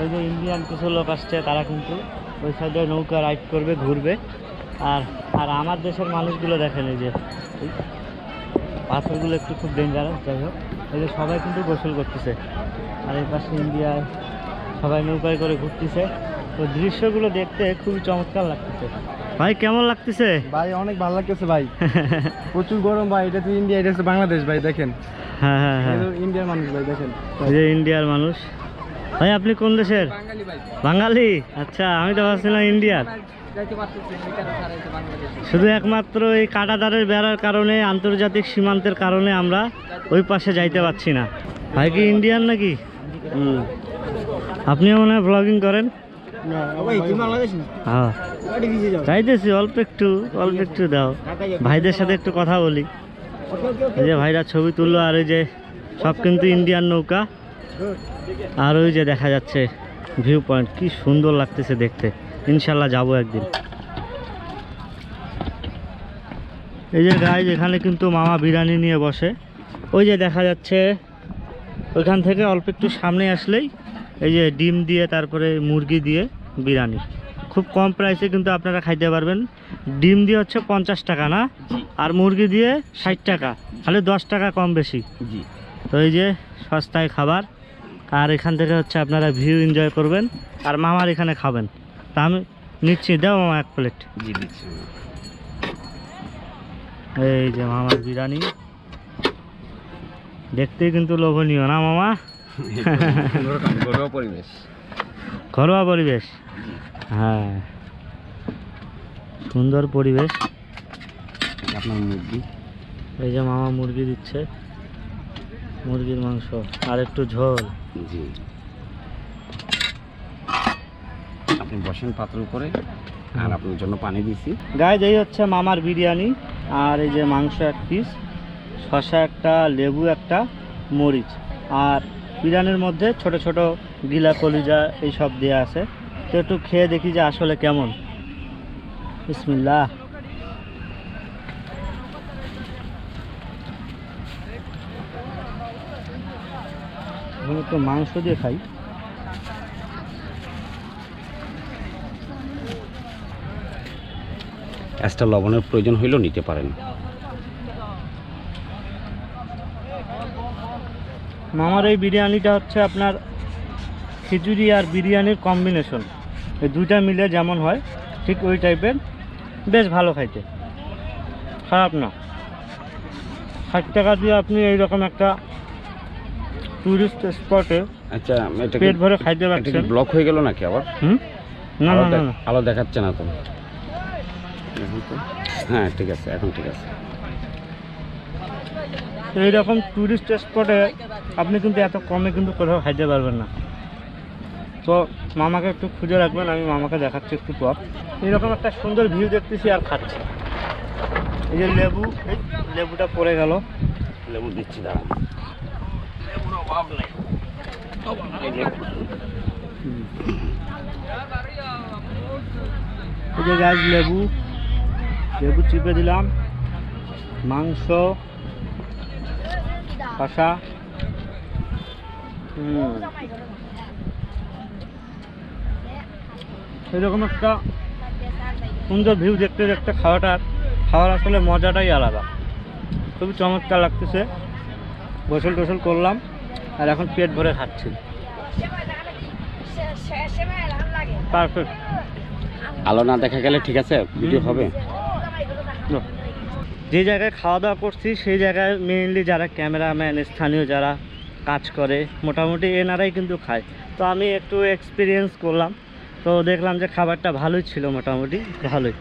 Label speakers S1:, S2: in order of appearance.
S1: ওই যে ইন্ডিয়ান কিছু লোক আসছে তারা কিন্তু ওই সাইডে নৌকা রাইড করবে ঘুরবে। আর আর আমার দেশের মানুষগুলো দেখেন এই যে পাথরগুলো একটু খুব ডেঞ্জারাস যাই হোক। এই যে সবাই কিন্তু গোসল করতেছে। আর এই পাশে ইন্ডিয়ায় সবাই নৌকায় করে ঘুরতেছে। তো দৃশ্যগুলো দেখতে খুবই চমৎকার লাগতেছে। ভাই কেমন লাগতেছে?
S2: ভাই অনেক ভালো লাগতেছে ভাই। প্রচুর গরম ভাই এটা তো ইন্ডিয়া এটা হচ্ছে বাংলাদেশ ভাই দেখেন।
S1: হ্যাঁ হ্যাঁ হ্যাঁ।
S2: ইন্ডিয়ার মানুষ ভাই দেখেন।
S1: এই যে ইন্ডিয়ার মানুষ। ভাই আপনি কোন দেশের?
S2: বাঙালি
S1: আচ্ছা আমি তো ভাবছিলাম ইন্ডিয়ার।
S2: যাইতে পারতেছি বাংলাদেশ
S1: শুধু একমাত্র এই কাটাতারের বেড়ার কারণে আন্তর্জাতিক সীমান্তের কারণে আমরা ওই পাশে যাইতে পারছি না। ভাই কি ইন্ডিয়ান নাকি? আপনিও মনে হয় ব্লগিং করেন? হ্যাঁ। চাইতেছি অল্প একটু অল্প একটু দাও। ভাইদের সাথে একটু কথা বলি। এই যে ভাইরা ছবি তুললো আর ওই যে সব কিন্তু ইন্ডিয়ান নৌকা। আর ওই যে দেখা যাচ্ছে ভিউ পয়েন্ট কি সুন্দর লাগতেছে দেখতে। ইনশাল্লাহ যাব একদিন। এই যে গাইজ এখানে কিন্তু মামা বিরিয়ানি নিয়ে বসে। ওই যে দেখা যাচ্ছে ওইখান থেকে অল্প একটু সামনে আসলেই এই যে ডিম দিয়ে তারপরে মুরগি দিয়ে বিরিয়ানি। খুব কম প্রাইসে কিন্তু আপনারা খাইতে পারবেন। ডিম দিয়ে হচ্ছে পঞ্চাশ টাকা না? আর মুরগি দিয়ে ষাট টাকা। খালি দশ টাকা কম বেশি। তো এই যে সস্তায় খাবার। আর এখান থেকে হচ্ছে আপনারা ভিউ এনজয় করবেন। আর মামার এখানে খাবেন। তা আমি নিচ্ছি দাও মামা এক প্লেট
S2: জি দিচ্ছি।
S1: এই যে মামার বিরিয়ানি। দেখতেই কিন্তু লোভনীয় না মামা?
S2: ঘরোয়া পরিবেশ।
S1: ঘরোয়া পরিবেশ? হ্যাঁ। সুন্দর পরিবেশ।
S2: আপনার মুরগি?
S1: এই যে মামা মুরগি দিচ্ছে। মুরগির মাংস আর একটু ঝোল।
S2: জি। আপনি বসেন পাত্র উপরে আর আপনার জন্য পানি দিছি।
S1: গায়ে এই হচ্ছে মামার বিরিয়ানি আর এই যে মাংস এক পিস শসা একটা লেবু একটা মরিচ। আর বিরিয়ানির মধ্যে ছোট ছোট গিলা কলিজা এইসব দেওয়া আছে। তো একটু খেয়ে দেখি যে আসলে কেমন। বিসমিল্লাহ। এখন একটু মাংস দিয়ে খাই।
S2: এক্সট্রা লবণের প্রয়োজন হইলেও নিতে পারেন।
S1: মামার এই বিরিয়ানিটা হচ্ছে আপনার খিচুড়ি আর বিরিয়ানির কম্বিনেশন এই দুইটা মিলে যেমন হয় ঠিক ওই টাইপের বেশ ভালো খাইতে। খারাপ না। ষাট টাকা দিয়ে আপনি এইরকম একটা টুরিস্ট স্পটে
S2: আচ্ছা এটা
S1: পেট ভরে খাইতে পারছেন?
S2: ব্লক হয়ে গেল নাকি আবার?
S1: হুম? না না না
S2: আলো দেখাচ্ছে না তো। হ্যাঁ ঠিক আছে এখন ঠিক আছে।
S1: এইরকম টুরিস্ট স্পটে আপনি কিন্তু এত কমে কিন্তু কোথাও খাইতে পারবেন না। তো মামাকে একটু খুঁজে রাখবেন আমি মামাকে দেখাচ্ছি একটু পর। এইরকম একটা সুন্দর ভিউ দেখতেছি আর খাচ্ছি। এই যে লেবু এই লেবুটা পড়ে গেল।
S2: লেবু দিচ্ছি দাঁড়ান।
S1: গাছ লেবু। লেবু চিপে দিলাম। মাংস। কষা এরকম একটা সুন্দর ভিউ দেখতে দেখতে খাওয়াটার খাওয়ার আসলে মজাটাই আলাদা। খুবই চমৎকার লাগতেছে। গোসল টোসল করলাম আর এখন পেট ভরে খাচ্ছি। পারফেক্ট
S2: আলো না দেখা গেলে ঠিক আছে ভিডিও হবে।
S1: যে জায়গায় খাওয়া দাওয়া করছি সেই জায়গায় মেইনলি যারা ক্যামেরাম্যান স্থানীয় যারা কাজ করে মোটামুটি এনারাই কিন্তু খায়। তো আমি একটু এক্সপিরিয়েন্স করলাম তো দেখলাম যে খাবারটা ভালোই ছিল মোটামুটি ভালোই।